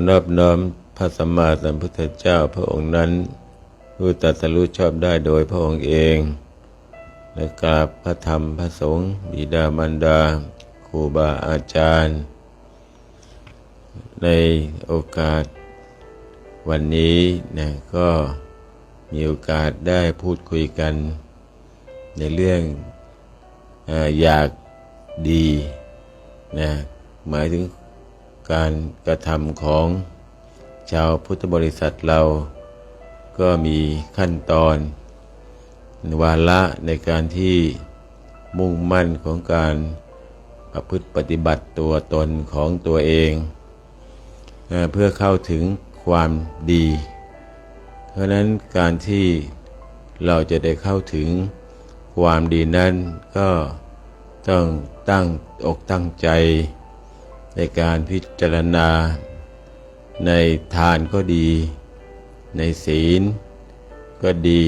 ขอนอบน้อมพระสัมมาสัมพุทธเจ้าพระองค์นั้น ผู้ตรัสรู้ชอบได้โดยพระองค์เอง และกราบพระธรรมพระสงฆ์บิดามารดาครูบาอาจารย์ ในโอกาสวันนี้นะก็มีโอกาสได้พูดคุยกัน ในเรื่องออยากดีนะหมายถึง การกระทำของชาวพุทธบริษัทเรา ก็มีขั้นตอน วาระในการที่มุ่งมั่นของการประพฤติปฏิบัติตัวตนของตัวเอง เพื่อเข้าถึงความดี เพราะนั้นการที่เราจะได้เข้าถึงความดีนั้นก็ต้องตั้งอกตั้งใจ ในการพิจารณา ในทานก็ดี ในศีลก็ดี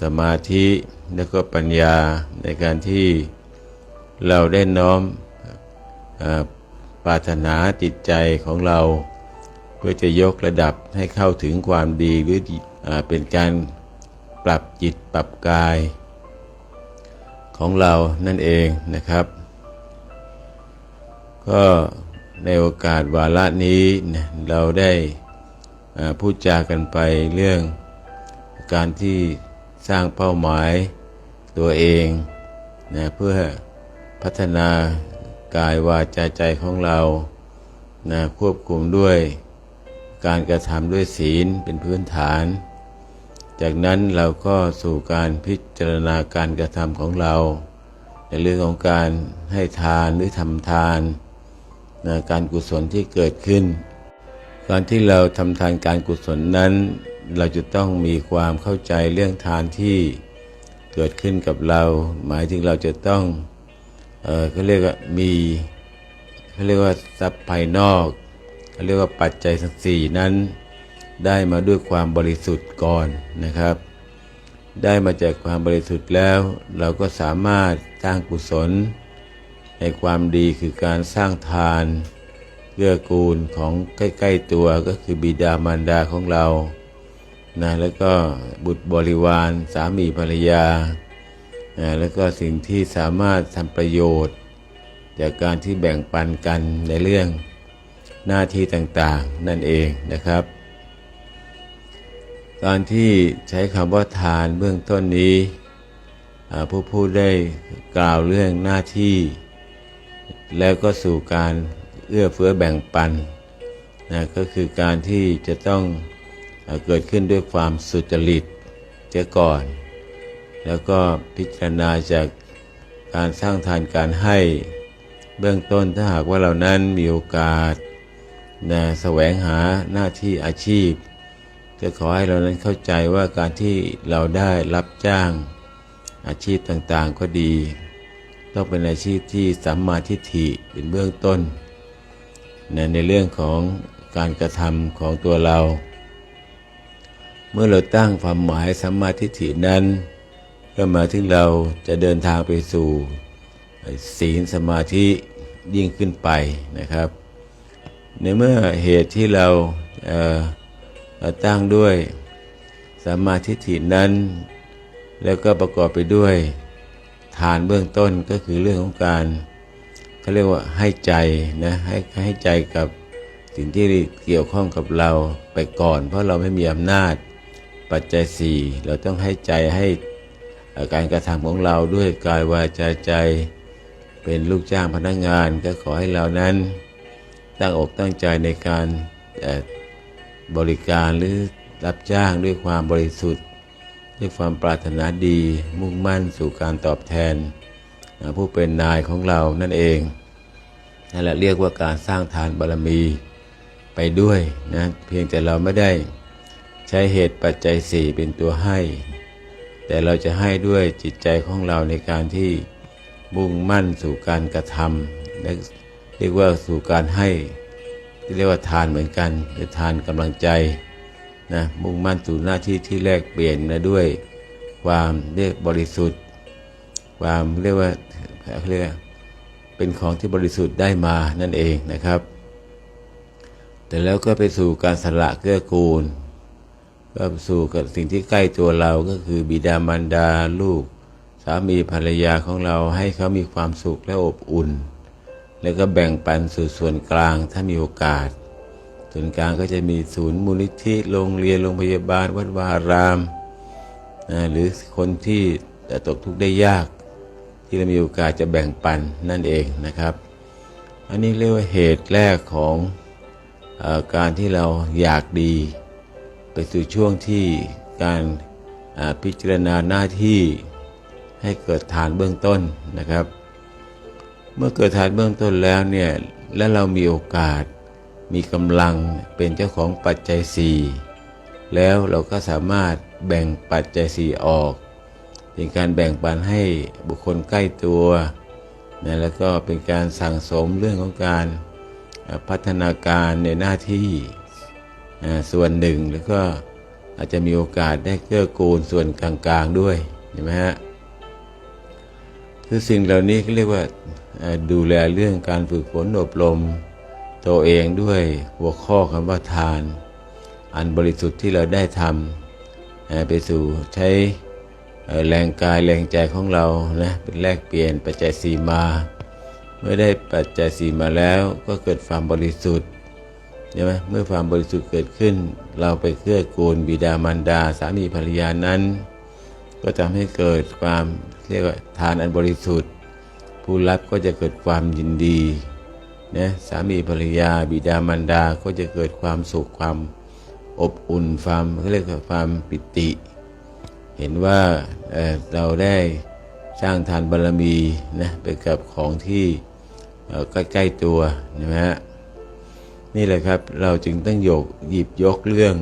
สมาธิและก็ปัญญาในการที่เราได้น้อมปรารถนาจิตใจของเรา เพื่อจะยกระดับให้เข้าถึงความดีหรืออเป็นการปรับจิตปรับกายของเรานั่นเองนะครับ ก็ในโอกาสวาระนี้เราได้พูดจากันไปเรื่องการที่สร้างเป้าหมายตัวเองนะเพื่อพัฒนากายวาจาใจของเรานะควบคุมด้วยการกระทำด้วยศีลเป็นพื้นฐาน จากนั้นเราก็สู่การพิจารณาการกระทำของเรา ในเรื่องของการให้ทานหรือทำทาน นะการกุศลที่เกิดขึ้น การที่เราทำทานการกุศลนั้น เราจะต้องมีความเข้าใจเรื่องทานที่เกิดขึ้นกับเรา หมายถึงเราจะต้องเออเขาเรียกว่ามีเขาเรียกว่าทรัพย์ภายนอกเขาเรียกว่าปัจจัยสักสี่นั้น ได้มาด้วยความบริสุทธิ์ก่อนนะครับ ได้มาจากความบริสุทธิ์แล้ว เราก็สามารถสร้างกุศล ในความดีคือการสร้างทานเกื้อกูลของใกล้ ๆ ตัวก็คือบิดามารดาของเรานะแล้วก็บุตรบริวารสามีภรรยานะแล้วก็สิ่งที่สามารถทำประโยชน์ จากการที่แบ่งปันกันในเรื่องหน้าที่ต่างๆนั่นเองนะครับ การที่ใช้คำว่าทานเบื้องต้นนี้ผู้พูดได้กล่าวเรื่องหน้าที่ แล้วก็สู่การเอื้อเฟื้อแบ่งปันนะก็คือการที่จะต้องเอเกิดขึ้นด้วยความสุจริตเสียก่อน แล้วก็พิจารณาจากการสร้างทานการให้เบื้องต้นถ้าหากว่าเรานั้นมีโอกาสนะแสวงหาหน้าที่อาชีพ ก็ขอให้เรานั้นเข้าใจว่าการที่เราได้รับจ้างอาชีพต่างๆก็ดี ต้องเป็นอาชีพที่สัมมาทิฏฐิเป็นเบื้องต้นนะในเรื่องของการกระทำของตัวเรา เมื่อเราตั้งความหมายสัมมาทิฏฐินั้น ก็หมายถึงเราจะเดินทางไปสู่ศีลสมาธิยิ่งขึ้นไปนะครับ ในเมื่อเหตุที่เราเอ่อเราตั้งด้วยสัมมาทิฏฐินั้น แล้วก็ประกอบไปด้วย ฐานเบื้องต้นก็คือเรื่องของการเขาเรียกว่าให้ใจนะให้ให้ใจกับสิ่งที่เกี่ยวข้องกับเราไปก่อน เพราะเราไม่มีอำนาจปัจจัยสี่เราต้องให้ใจให้การกระทำของเราด้วยกายวาจาใจ เป็นลูกจ้างพนักงานก็ขอให้เรานั้น ตั้งอกตั้งใจในการบริการหรือรับจ้างด้วยความบริสุทธิ์ ด้วยความปรารถนาดีมุ่งมั่นสู่การตอบแทน ผู้เป็นนายของเรานั่นเองนั่นแหละเรียกว่าการสร้างทานบารมีไปด้วยนะเพียงแต่เราไม่ได้ใช้เหตุปัจจัยสี่เป็นตัวให้ แต่เราจะให้ด้วยจิตใจของเราในการที่มุ่งมั่นสู่การกระทำและเรียกว่าสู่การให้ที่เรียกว่าทานเหมือนกันคือทานกำลังใจ นะมุ่งมั่นสู่หน้าที่ที่แลกเปลี่ยนนะด้วยความเรียกบริสุทธิ์ ความเรียกว่าเขาเรียกเป็นของที่บริสุทธิ์ได้มานั่นเองนะครับ แต่แล้วก็ไปสู่การสละเกื้อกูล ก็สู่กับสิ่งที่ใกล้ตัวเราก็คือบิดามารดาลูก สามีภรรยาของเราให้เขามีความสุขและอบอุ่น แล้วก็แบ่งปันสู่ส่วนกลางถ้ามีโอกาส ส่วนกลางก็จะมีศูนย์มูลนิธิโรงเรียนโรงพยาบาล วัดวารามนะหรือคนที่ตกทุกข์ได้ยาก ที่เรามีโอกาสจะแบ่งปันนั่นเองนะครับ อันนี้เรียกว่าเหตุแรกของอการที่เราอยากดี ไปสู่ช่วงที่การพิจารณาหน้าที่ให้เกิดฐานเบื้องต้นนะครับ เมื่อเกิดฐานเบื้องต้นแล้วเนี่ยและเรามีโอกาส มีกำลังเป็นเจ้าของปัจจัยสี่แล้วเราก็สามารถแบ่งปัจจัยสี่ออก เป็นการแบ่งปันให้บุคคลใกล้ตัวนะแล้วก็เป็นการสั่งสมเรื่องของการพัฒนาการในหน้าที่ส่วนหนึ่งแล้วก็อาจจะมีโอกาสได้เกื้อกูลส่วนกลางๆด้วยเห็นไหมฮะคือสิ่งเหล่านี้ก็เรียกว่าดูแลเรื่องการฝึกฝนอบรม ตัวเองด้วยหัวข้อคำว่าทาน อันบริสุทธิ์ที่เราได้ทำไปสู่ใช้แรงกายแรงใจของเรานะเป็นแลกเปลี่ยนปัจจัยสีมา เมื่อได้ปัจจัยสีมาแล้วก็เกิดความบริสุทธิ์ใช่ไหมเมื่อความบริสุทธิ์เกิดขึ้น เราไปเกื้อกูลบิดามารดาสามีภรรยานั้น ก็ทำให้เกิดความเรียกว่าทานอันบริสุทธิ์ ผู้รับก็จะเกิดความยินดี นะสามีภรรยา บิดามารดาก็จะเกิดความสุขความอบอุ่นความเขาเรียกว่าความปิติ เห็นว่าเเราได้สร้างทานบารมีนะไปกับของที่ใกล้ๆตัวใช่ไหมฮะนี่แหละครับเราจึงต้องยกหยิบยกเรื่อง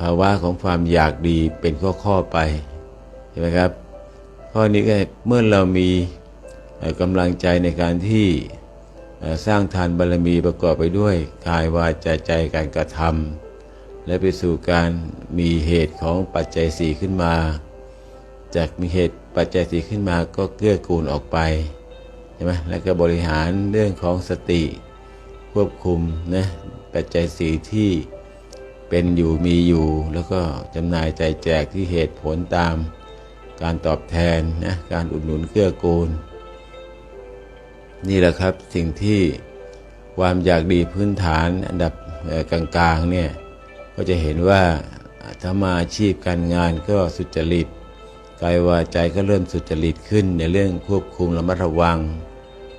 ภาวะของความอยากดีเป็นข้อๆไปใช่ไหมครับ ข้อนี้ก็เมื่อเรามีกำลังใจในการที่ สร้างทานบารมีประกอบไปด้วยกายวาจาใจการกระทำและไปสู่การมีเหตุของปัจจัยสี่ขึ้นมา จากมีเหตุปัจจัยสี่ขึ้นมาก็เกื้อกูลออกไปใช่ไหมแล้วก็บริหารเรื่องของสติควบคุมนะปัจจัยสี่ที่เป็นอยู่มีอยู่ แล้วก็จำหน่ายใจแจกที่เหตุผลตาม การตอบแทนนะการอุดหนุนเกื้อกูล นี่แหละครับสิ่งที่ความอยากดีพื้นฐานอันดับกลางๆเนี่ยก็จะเห็นว่าถ้ามาอาชีพการงานก็สุจริตกายวาใจก็เริ่มสุจริตขึ้นในเรื่องควบคุมระมัดระวัง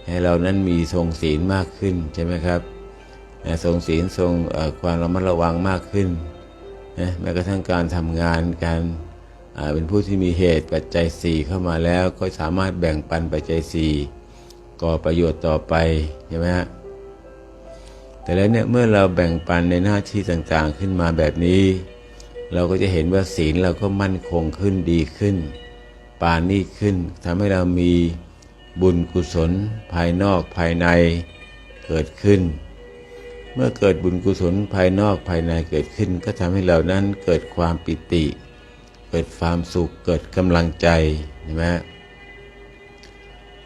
ให้เรานั้นมีทรงศีลมากขึ้นใช่ไหมครับนะทรงศีลทรงความระมัดระวังมากขึ้นนะแม้กระทั่งการทำงานการเป็นผู้ที่มีเหตุปัจจัยสี่เข้ามาแล้วก็สามารถแบ่งปันปัจจัยสี่ ก่อประโยชน์ต่อไปใช่ไหมฮะแต่แล้วเนี่ยเมื่อเราแบ่งปันในหน้าที่ต่างๆขึ้นมาแบบนี้ เราก็จะเห็นว่าศีลเราก็มั่นคงขึ้นดีขึ้น ปานนี่ขึ้นทำให้เรามีบุญกุศลภายนอกภายในเกิดขึ้น เมื่อเกิดบุญกุศลภายนอกภายในเกิดขึ้น ก็ทำให้เรานั้นเกิดความปิติ เกิดความสุขเกิดกำลังใจใช่ไหม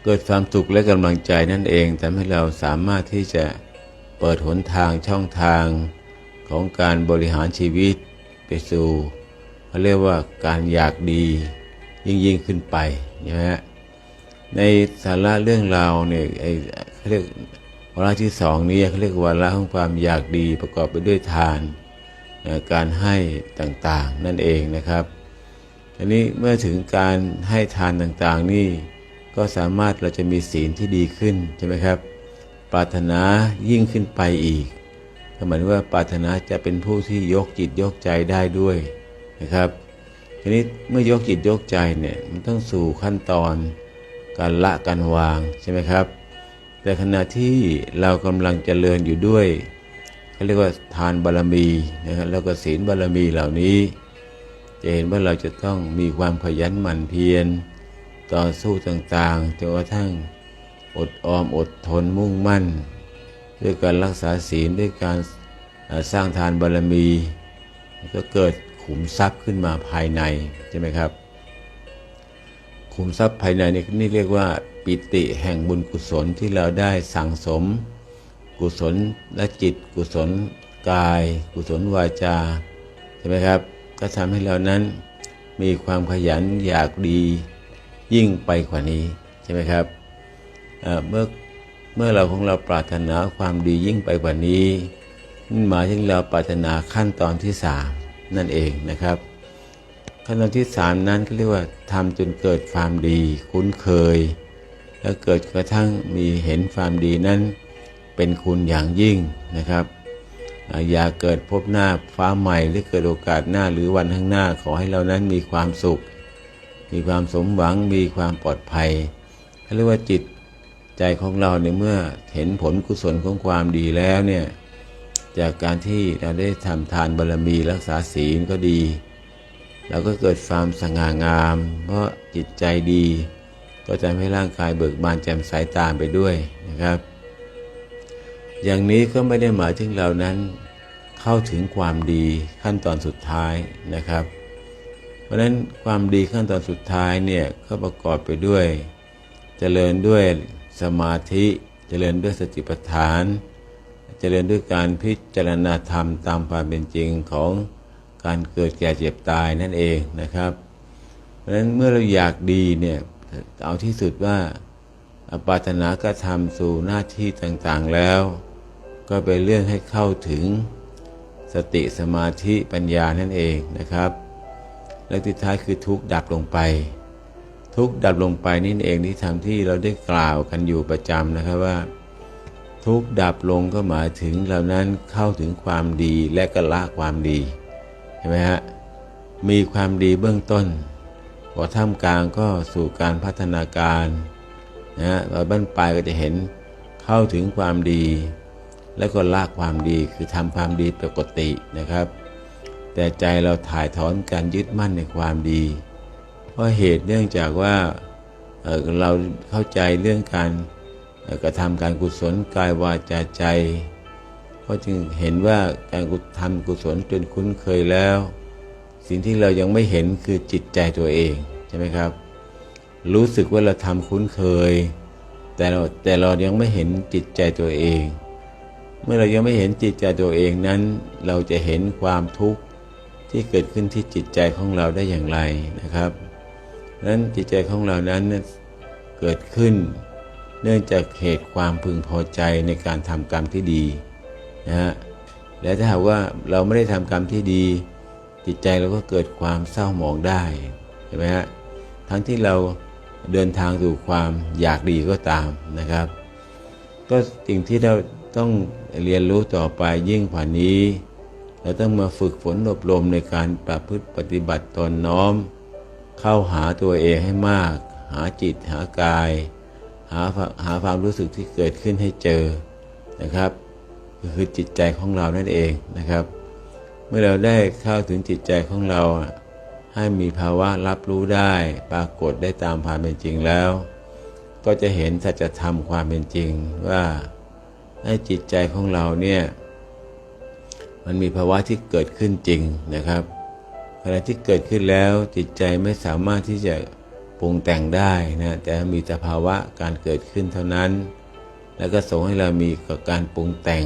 เกิดความสุขและกำลังใจนั่นเองทำให้เราสามารถที่จะเปิดหนทางช่องทางของการบริหารชีวิตไปสู่เขาเรียกว่าการอยากดียิ่งยิ่งขึ้นไปใช่ไหมฮะในสาระเรื่องราวเนี่ยไอ้เขาเรียกวาระที่สองนี้เขาเรียกวาระของความอยากดีประกอบไปด้วยทานการให้ต่างๆนั่นเองนะครับทีนี้เมื่อถึงการให้ทานต่างๆนี่ ก็สามารถเราจะมีศีลที่ดีขึ้นใช่ไหมครับ ปรารถนายิ่งขึ้นไปอีกก็หมายว่าปรารถนาจะเป็นผู้ที่ยกจิตยกใจได้ด้วยนะครับ ทีนี้เมื่อยกจิตยกใจเนี่ยมันต้องสู่ขั้นตอนการละการวางใช่ไหมครับ แต่ขณะที่เรากำลังเจริญอยู่ด้วยเขาเรียกว่าทานบารมีนะครับแล้วก็ศีลบารมีเหล่านี้ จะเห็นว่าเราจะต้องมีความขยันหมั่นเพียร ต่อสู้ต่างๆจนกระทั่งอดออมอดทนมุ่งมั่น ด้วยการรักษาศีลด้วยการสร้างทานบารมี ก็เกิดขุมทรัพย์ขึ้นมาภายในใช่ไหมครับ ขุมทรัพย์ภายในนี่นี่เรียกว่าปิติแห่งบุญกุศลที่เราได้สั่งสม กุศลและจิต กุศลกาย กุศลวาจาใช่ไหมครับ ก็ทำให้เรานั้นมีความขยันอยากดี ยิ่งไปกว่านี้ใช่ไหมครับเมื่อเมื่อเราของเราปรารถนาความดียิ่งไปกว่านี้นั่นหมายถึงเราปรารถนาขั้นตอนที่สามนั่นเองนะครับ ขั้นตอนที่สามนั้นก็เรียกว่าทำจนเกิดความดีคุ้นเคย แล้วเกิดกระทั่งมีเห็นความดีนั้น เป็นคุณอย่างยิ่งนะครับอย่าเกิดพบหน้าฟ้าใหม่หรือเกิดโอกาสหน้าหรือวันข้างหน้าขอให้เรานั้นมีความสุข มีความสมหวังมีความปลอดภัยเขาเรียกว่าจิตใจของเราในเมื่อเห็นผลกุศลของความดีแล้วเนี่ยจากการที่เราได้ทำทานบารมีรักษาศีลก็ดีเราก็เกิดความสง่างาม เพราะจิตใจดี ก็จะทำให้ร่างกายเบิกบานแจ่มใสตามไปด้วยนะครับ อย่างนี้ก็ไม่ได้หมายถึงเรานั้นเข้าถึงความดีขั้นตอนสุดท้ายนะครับ ราะฉะนั้นความดีขั้นตอนสุดท้ายเนี่ยก็ประกอบไปด้วยเจริญด้วยสมาธิเจริญด้วยสติปัฏฐานเจริญด้วยการพิจารณาธรรมตามความเป็นจริงของการเกิดแก่เจ็บตายนั่นเองนะครับ เพราะฉะนั้นเมื่อเราอยากดีเนี่ยเอาที่สุดว่าปรารถนากรทำสู่หน้าที่ต่างๆแล้ว ก็เป็นเรื่องให้เข้าถึงสติสมาธิปัญญานั่นเองนะครับ และที่ท้ายคือทุกข์ดับลงไป ทุกข์ดับลงไปนี่เองที่ทำที่เราได้กล่าวกันอยู่ประจำนะครับว่า ทุกข์ดับลงก็หมายถึงเรานั้นเข้าถึงความดีและก็ละความดีเห็นไหมฮะมีความดีเบื้องต้นพอท่ามกลางก็สู่การพัฒนาการนะฮะเราบ้านปลายก็จะเห็นเข้าถึงความดี แล้วก็ละความดีคือทำความดีปกตินะครับ แต่ใจเราถ่ายถอนการยึดมั่นในความดี เพราะเหตุเนื่องจากว่าเเราเข้าใจเรื่องการกระทำการกุศลกายวาจาใจเพราะจึงเห็นว่าการกุทำกุศลจนคุ้นเคยแล้ว สิ่งที่เรายังไม่เห็นคือจิตใจตัวเองใช่ไหมครับ รู้สึกว่าเราทำคุ้นเคย แต่เราแต่เรายังไม่เห็นจิตใจตัวเอง เมื่อเรายังไม่เห็นจิตใจตัวเองนั้น เราจะเห็นความทุกข์ ที่เกิดขึ้นที่จิตใจของเราได้อย่างไรนะครับนั้นจิตใจของเรานั้นเกิดขึ้น เนื่องจากเหตุความพึงพอใจในการทำกรรมที่ดีนะฮะและถ้าหากว่าเราไม่ได้ทำกรรมที่ดี จิตใจเราก็เกิดความเศร้าหมองได้ใช่ไหมฮะทั้งที่เราเดินทางสู่ความอยากดีก็ตามนะครับ ก็สิ่งที่เราต้องเรียนรู้ต่อไปยิ่งกว่านี้ เราต้องมาฝึกฝนอบรมในการประพฤติปฏิบัติตนน้อม เข้าหาตัวเองให้มาก หาจิตหากาย หาหาความรู้สึกที่เกิดขึ้นให้เจอนะครับก็คือจิตใจของเรานั่นเองนะครับ เมื่อเราได้เข้าถึงจิตใจของเรา ให้มีภาวะรับรู้ได้ปรากฏได้ตามความเป็นจริงแล้ว ก็จะเห็นสัจธรรมความเป็นจริงว่าให้จิตใจของเราเนี่ย มันมีภาวะที่เกิดขึ้นจริงนะครับขณะที่เกิดขึ้นแล้วจิตใจไม่สามารถที่จะปรุงแต่งได้นะแต่มีแต่ภาวะการเกิดขึ้นเท่านั้น แล้วก็ส่งให้เรามีกับการปรุงแต่ง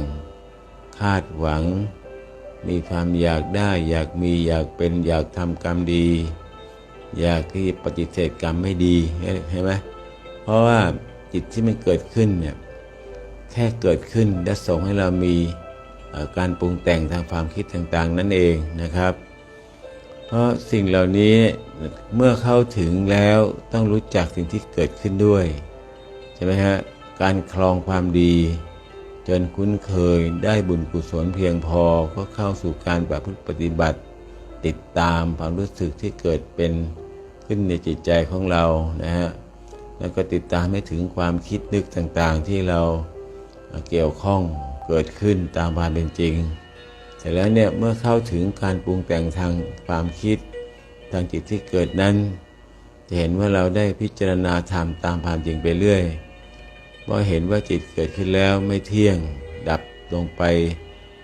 คาดหวัง มีความอยากได้ อยากมีอยากเป็นอยากทำกรรมดี อยากที่ปฏิเสธกรรมไม่ดีเห็นไหมเพราะว่าจิตที่มันเกิดขึ้นเนี่ยแค่เกิดขึ้นและส่งให้เรามี การปรุงแต่งทางความคิดต่างๆ นั่นเองนะครับ เพราะสิ่งเหล่านี้เมื่อเข้าถึงแล้วต้องรู้จักสิ่งที่เกิดขึ้นด้วยใช่ไหมฮะการคลองความดี จนคุ้นเคยได้บุญกุศลเพียงพอก็เข้าสู่การประพฤติปฏิบัติ ติดตามความรู้สึกที่เกิดเป็นขึ้นในจิตใจของเรานะฮะแล้วก็ติดตามให้ถึงความคิดนึกต่างๆที่เราเกี่ยวข้อง เกิดขึ้นตามความเป็นจริง เสร็จแล้วเนี่ยเมื่อเข้าถึงการปรุงแต่งทางความคิดทางจิตที่เกิดนั้น จะเห็นว่าเราได้พิจารณาธรรมตามความจริงไปเรื่อยว่าเห็นว่าจิตเกิดขึ้นแล้วไม่เที่ยง ดับลงไป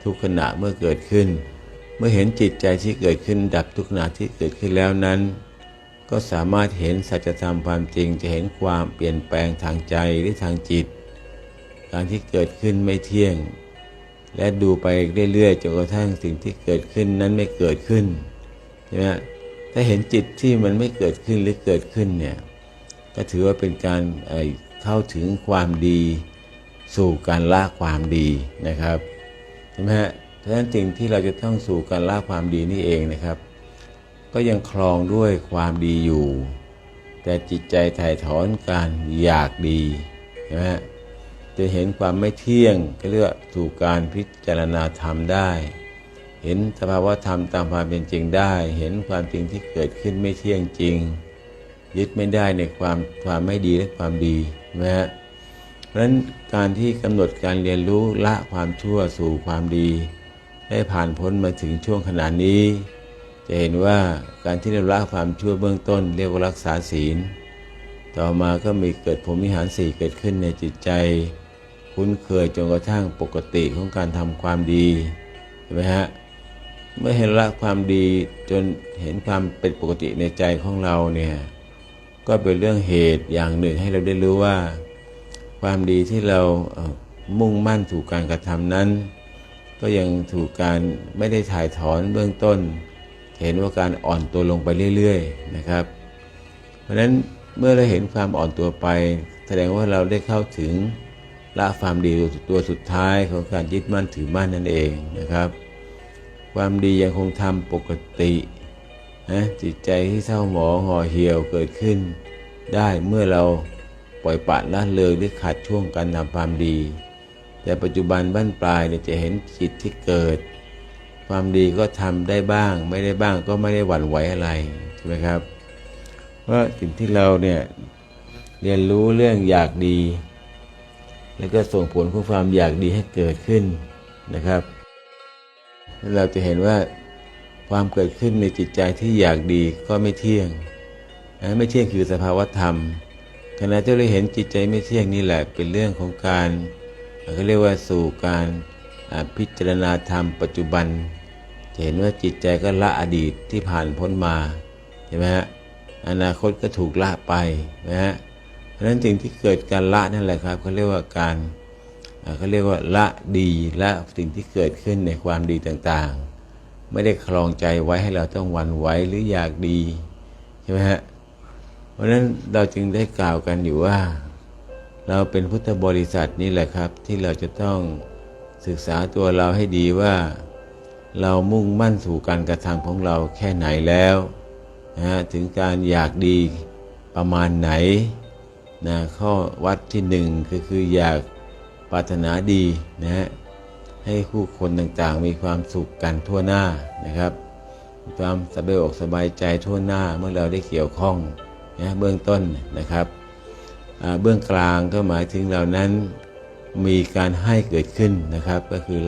ทุกขณะเมื่อเกิดขึ้น เมื่อเห็นจิตใจที่เกิดขึ้น ดับทุกขณะที่เกิดขึ้นแล้วนั้น ก็สามารถเห็นสัจธรรมความจริงจะเห็นความเปลี่ยนแปลงทางใจหรือทางจิต การที่เกิดขึ้นไม่เที่ยง และดูไปเรื่อยๆจนกระทั่งสิ่งที่เกิดขึ้นนั้นไม่เกิดขึ้นใช่ไหมฮะถ้าเห็นจิตที่มันไม่เกิดขึ้นหรือเกิดขึ้นเนี่ยก็ถือว่าเป็นการเอ่อเข้าถึงความดีสู่การละความดีนะครับใช่ไหมฮะเพราะฉะนั้นสิ่งที่เราจะต้องสู่การละความดีนี่เองนะครับ ก็ยังคลองด้วยความดีอยู่ แต่จิตใจถ่ายถอนการอยากดีใช่ไหมฮะ จะเห็นความไม่เที่ยงก็เรียกว่าสู่การพิจารณาธรรมได้ เห็นสภาวะธรรมตามความเป็นจริงได้ เห็นความจริงที่เกิดขึ้นไม่เที่ยงจริง ยึดไม่ได้ในความความไม่ดีและความดีนะฮะเพราะฉะนั้นการที่กำหนดการเรียนรู้ละความชั่วสู่ความดี ได้ผ่านพ้นมาถึงช่วงขนาดนี้ จะเห็นว่าการที่เราละความชั่วเบื้องต้น เรียกว่ารักษาศีล ต่อมาก็มีเกิดผมวิหารสี่เกิดขึ้นในจิตใจ คุ้นเคยจนกระทั่งปกติของการทำความดีเห็นไหมฮะเมื่อเห็นละความดีจนเห็นความเป็นปกติในใจของเราเนี่ยก็เป็นเรื่องเหตุอย่างหนึ่งให้เราได้รู้ว่า ความดีที่เรามุ่งมั่นถูกการกระทำนั้น ก็ยังถูกการไม่ได้ถ่ายถอนเบื้องต้น เห็นว่าการอ่อนตัวลงไปเรื่อยๆนะครับ เพราะฉะนั้นเมื่อเราเห็นความอ่อนตัวไป แสดงว่าเราได้เข้าถึง ละความดีตัวสุดท้ายของการยึดมั่นถือมั่นนั่นเองนะครับ ความดียังคงทำปกตินะจิตใจที่เศร้าหมองห่อเหี่ยวเกิดขึ้น ได้เมื่อเราปล่อยปละละเลยหรือขาดช่วงการทำความดี แต่ปัจจุบันบ้านปลายเนี่ยจะเห็นจิตที่เกิด ความดีก็ทำได้บ้าง ไม่ได้บ้างก็ไม่ได้หวั่นไหวอะไรใช่ไหมครับเพราะสิ่งที่เราเนี่ยเรียนรู้เรื่องอยากดี แล้วก็ส่งผลของความอยากดีให้เกิดขึ้นนะครับแล้วเราจะเห็นว่าความเกิดขึ้นในจิตใจที่อยากดีก็ไม่เที่ยงนะไม่เที่ยงคือสภาวธรรมขณะที่เราเห็นจิตใจไม่เที่ยงนี่แหละเป็นเรื่องของการเขาเรียกว่าสู่การพิจารณาธรรมปัจจุบัน จะเห็นว่าจิตใจก็ละอดีตที่ผ่านพ้นมาใช่ไหมฮะอนาคตก็ถูกละไปนะฮะ ฉะนั้นสิ่งที่เกิดการละนั่นแหละครับเขาเรียกว่าการเขาเรียกว่าละดีละสิ่งที่เกิดขึ้นในความดีต่างๆ ไม่ได้คลองใจไว้ให้เราต้องหวันไหวหรืออยากดีใช่ไหมฮะเพราะฉะนั้นเราจึงได้กล่าวกันอยู่ว่า เราเป็นพุทธบริษัทนี่แหละครับ ที่เราจะต้องศึกษาตัวเราให้ดีว่าเรามุ่งมั่นสู่การกระทำของเราแค่ไหนแล้วนะฮะถึงการอยากดีประมาณไหน นะข้อวัดที่หนึ่งก็คืออยากปรารถนาดีนะฮะให้คู่คนต่างๆ มีความสุขกันทั่วหน้านะครับความสบายอกสบายใจทั่วหน้าเมื่อเราได้เกี่ยวข้องนะเบื้องต้นนะครับเบื้องกลางก็หมายถึงเหล่านั้นมีการให้เกิดขึ้นนะครับ ก็คือ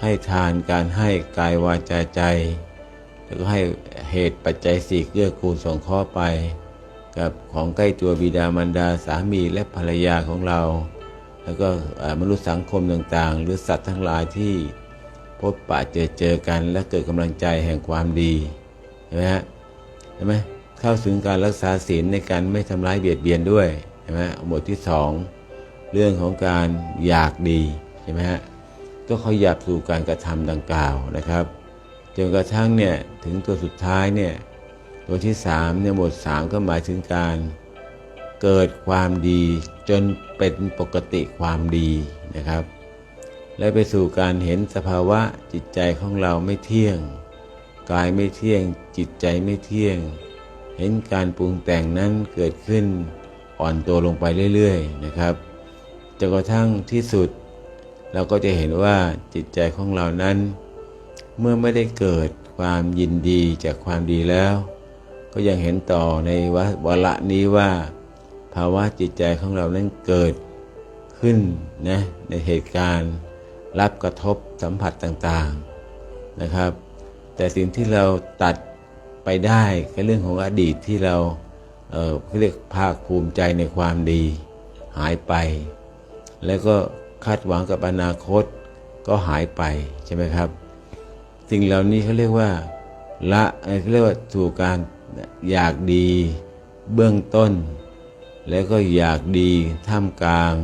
ให้ทานการให้กายวาจาใจ แล้วก็ให้เหตุปัจจัยสี่เกื้อกูลส่งข้อไป กับของใกล้ตัวบิดามารดาสามีและภรรยาของเรา แล้วก็มนุษย์สังคมต่างๆ หรือสัตว์ทั้งหลายที่พบปะเจอเจอกัน และเกิดกำลังใจแห่งความดีเห็นไหมฮะเห็นไหมเข้าถึงการรักษาศีลในการไม่ทำร้ายเบียดเบียนด้วยเห็นไหมหมวดที่สองเรื่องของการอยากดีใช่ไหมฮะก็เขายากสู่การกระทำดังกล่าวนะครับจนกระทั่งเนี่ยถึงตัวสุดท้ายเนี่ย ตัวที่สามเนี่ยหมวดสามก็หมายถึงการ เกิดความดีจนเป็นปกติความดีนะครับ และไปสู่การเห็นสภาวะจิตใจของเราไม่เที่ยง กายไม่เที่ยง จิตใจไม่เที่ยง เห็นการปรุงแต่งนั้นเกิดขึ้นอ่อนตัวลงไปเรื่อยๆนะครับจนกระทั่งที่สุด เราก็จะเห็นว่าจิตใจของเรานั้น เมื่อไม่ได้เกิดความยินดีจากความดีแล้ว ก็ยังเห็นต่อในวาระนี้ว่าภาวะจิตใจของเรานั้นเกิดขึ้นนะในเหตุการณ์รับกระทบสัมผัสต่างๆนะครับ แต่สิ่งที่เราตัดไปได้ก็เรื่องของอดีตที่เราเอ่อเรียกภาคภูมิใจในความดีหายไป แล้วก็คาดหวังกับอนาคตก็หายไปใช่ไหมครับ สิ่งเหล่านี้เขาเรียกว่าละเขาเรียกว่าสู่การ อยากดีเบื้องต้น แล้วก็อยากดีท่ามกลาง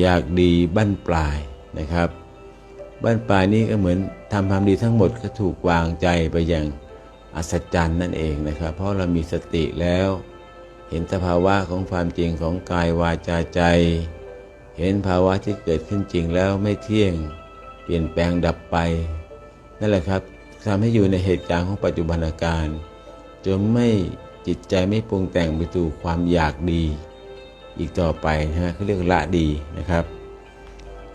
อยากดีบั้นปลายนะครับ บั้นปลายนี้ก็เหมือนทำความดีทั้งหมดก็ถูกวางใจไปอย่างอัศจรรย์นั่นเองนะครับ เพราะเรามีสติแล้ว เห็นสภาวะของความจริงของกายวาจาใจ เห็นภาวะที่เกิดขึ้นจริงแล้วไม่เที่ยง เปลี่ยนแปลงดับไป นั่นแหละครับทำให้อยู่ในเหตุการณ์ของปัจจุบันการ จนไม่จิตใจไม่ปรุงแต่งไปสู่ความอยากดี อีกต่อไปนะฮะเขาเรียกละดีนะครับ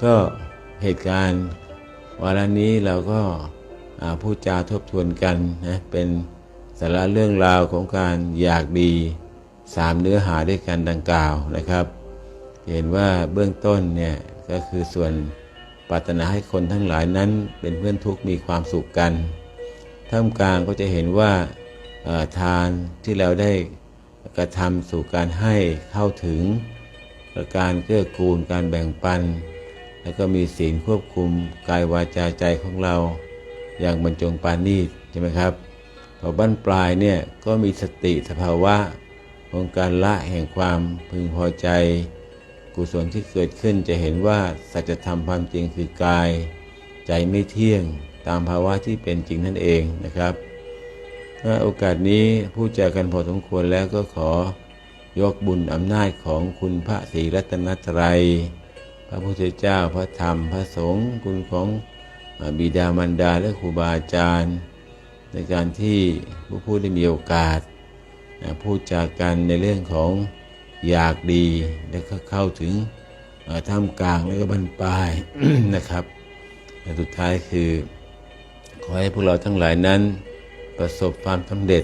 ก็เหตุการณ์วาระนี้เราก็อ่าพูดจาทบทวนกันนะเป็นสาระเรื่องราวของการอยากดีสามเนื้อหาด้วยกันดังกล่าวนะครับ เห็นว่าเบื้องต้นเนี่ยก็คือส่วนปรารถนาให้คนทั้งหลายนั้นเป็นเพื่อนทุกข์มีความสุขกัน ท่ามกลางก็จะเห็นว่า ทานที่เราได้กระทำสู่การให้เข้าถึง การเกื้อกูลการแบ่งปัน แล้วก็มีศีลควบคุมกายวาจาใจของเรา อย่างบรรจงปานีตใช่ไหมครับพอบั้นปลายเนี่ยก็มีสติสภาวะของการละแห่งความพึงพอใจ กุศลที่เกิดขึ้นจะเห็นว่าสัจธรรมความจริงคือกาย ใจไม่เที่ยงตามภาวะที่เป็นจริงนั่นเองนะครับ โอกาสนี้พูดจากันพอสมควรแล้วก็ขอยกบุญอำนาจของคุณพระศรีรัตนตรัย พระพุทธเจ้าพระธรรมพระสงฆ์คุณของบิดามารดาและครูบาอาจารย์ ในการที่ผู้พูดได้มีโอกาสพูดจากกันในเรื่องของอยากดีและก็เข้าถึงท่ามกลางและก็บรรปลายนะครับและสุดท้ายคือ ขอให้พวกเราทั้งหลายนั้น ประสบความสำเร็จ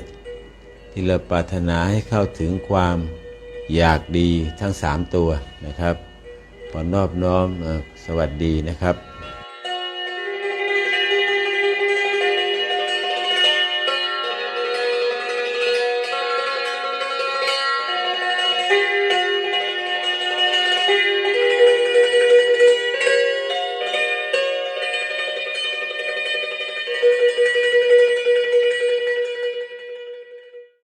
ที่เราปรารถนาให้เข้าถึงความอยากดีทั้งสามตัวนะครับขอนอบน้อมสวัสดีนะครับ